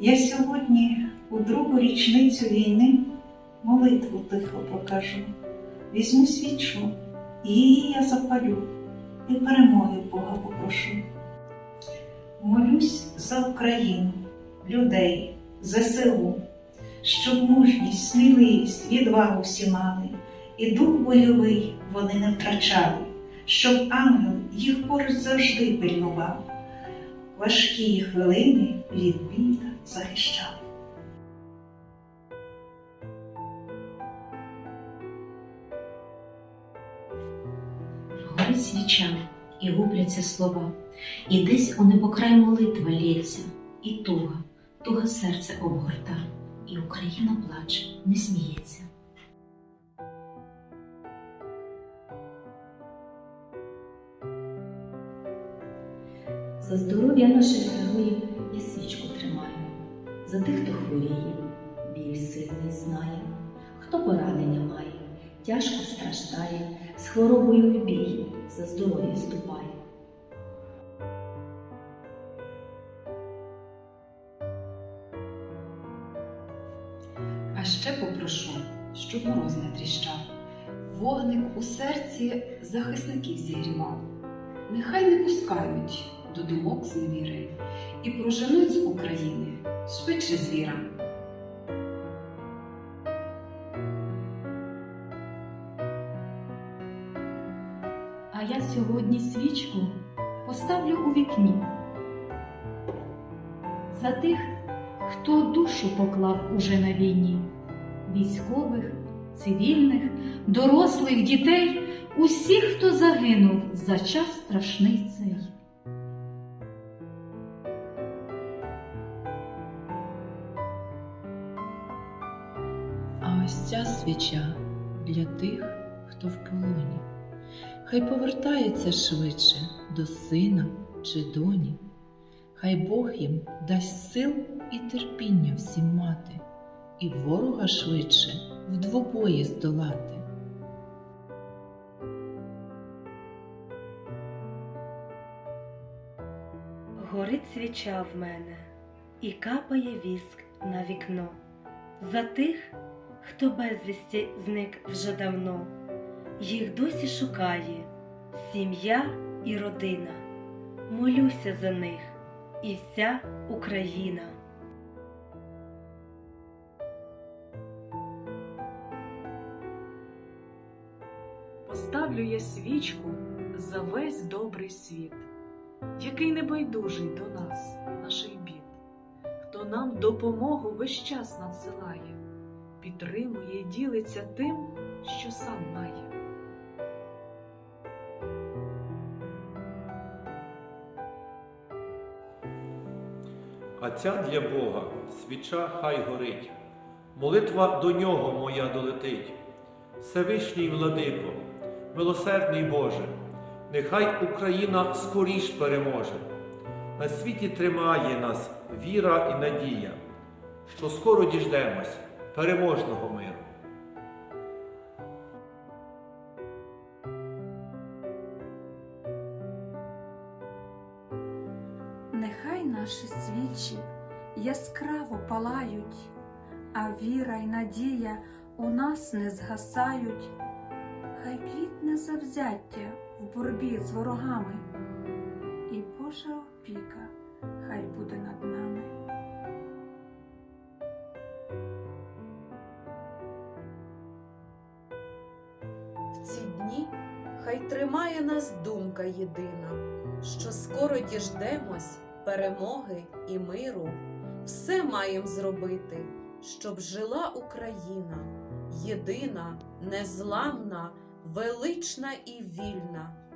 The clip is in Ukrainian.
Я сьогодні у другу річницю війни молитву тихо покажу. Візьму свічу, і її я запалю, і перемоги Бога попрошу. Молюсь за Україну, людей, ЗСУ, щоб мужність, сміливість, відвагу всі мали, і дух бойовий вони не втрачали, щоб ангел їх поруч завжди пильнував, важкі хвилини від Горить свіча, і губляться слова, і десь у небокрай молитва лється, і туга, туга серце обгорта, і Україна плаче, не сміється. За здоров'я наших героїв я свічку тримаю, за тих, хто хворіє, біль сильний знає, хто поранення має, тяжко страждає, з хворобою в бій, за здоров'я вступає. А ще попрошу, щоб мороз не тріщав, вогник у серці захисників зігрівав. Нехай не пускають до думок зневіри і проженуть з України швидше звіра. А я сьогодні свічку поставлю у вікні. За тих, хто душу поклав уже на війні, військових, цивільних, дорослих, дітей, усіх, хто загинув за час страшний цей. А ось ця свіча для тих, хто в полоні. Хай повертається швидше до сина чи доні. Хай Бог їм дасть сил і терпіння всім мати, і ворога швидше в двобої здолати. Горить свіча в мене і капає віск на вікно. За тих, хто безвісті зник вже давно, їх досі шукає сім'я і родина. Молюся за них і вся Україна. Поставлю я свічку за весь добрий світ, який небайдужий до нас, наших бід, хто нам допомогу весь час надсилає, підтримує і ділиться тим, що сам має. А ця для Бога свіча хай горить, молитва до нього моя долетить. Всевишній владико, милосердний Боже, нехай Україна скоріш переможе. На світі тримає нас віра і надія, що скоро діждемось переможного миру. Наші свічі яскраво палають, а віра й надія у нас не згасають. Хай квітне завзяття в боротьбі з ворогами, і Божа опіка хай буде над нами. В ці дні хай тримає нас думка єдина, що скоро діждемось перемоги і миру. Все маєм зробити, щоб жила Україна, єдина, незламна, велична і вільна.